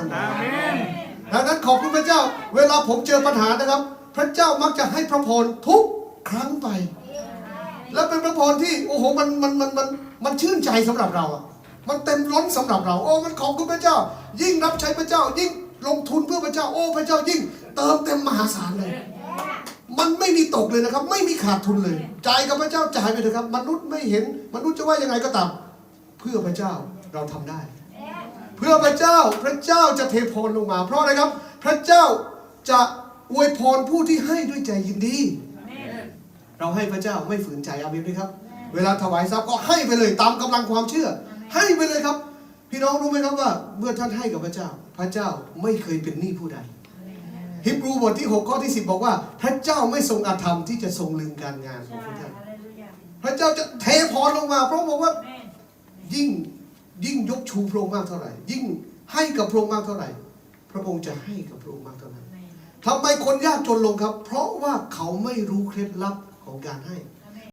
สมออาเมนดังนั้นขอบคุณพระเจ้า เวลาผมเจอปัญหานะครับ พระเจ้ามักจะให้พระพรทุกครั้งไป และเป็นพระพรที่โอ้โหมันมันมันมันมันชื่นใจสำหรับเราอะมันเต็มล้นสำหรับเรา โอ้มันขอบคุณพระเจ้า ยิ่งรับใช้พระเจ้า ยิ่งลงทุนเพื่อพระเจ้า โอ้พระเจ้ายิ่ง เติมเต็มมหาศาลเลย มันไม่มีตกเลยนะครับ ไม่มีขาดทุนเลยจ่ายกับพระเจ้าจ่ายไปเถอะครับ มนุษย์ไม่เห็นมนุษย์จะว่ายังไงก็ตาม เพื่อพระเจ้าเราทำได้ เพื่อพระเจ้าพระเจ้าจะเทพรลงมา เพราะอะไรครับ พระเจ้าจะอวยพรผู้ที่ให้ด้วยใจยินดี เราให้พระเจ้าไม่ฝืนใจอาเมนไหมครับ เวลาถวายทรัพย์ก็ให้ไปเลยตามกำลังความเชื่อ ให้ไปเลยครับ พี่น้องรู้ไหมครับว่า เมื่อท่านให้กับพระเจ้า พระเจ้าไม่เคยเป็นหนี้ผู้ใดฮิบรูบทที่ 6 ข้อที่ 10 บอกว่า พระเจ้าไม่ทรงอาธรรมที่จะทรงลืมการงานของพระเจ้าพระเจ้าจะเทพรลงมา เพราะบอกว่ายิ่ง ยิ่งยกชูพระองค์มากเท่าไหร่ ยิ่งให้กับพระองค์มากเท่าไหร่ พระองค์จะให้กับพระองค์มากเท่านั้นทำไมคนยากจนลงครับ เพราะว่าเขาไม่รู้เคล็ดลับของการให้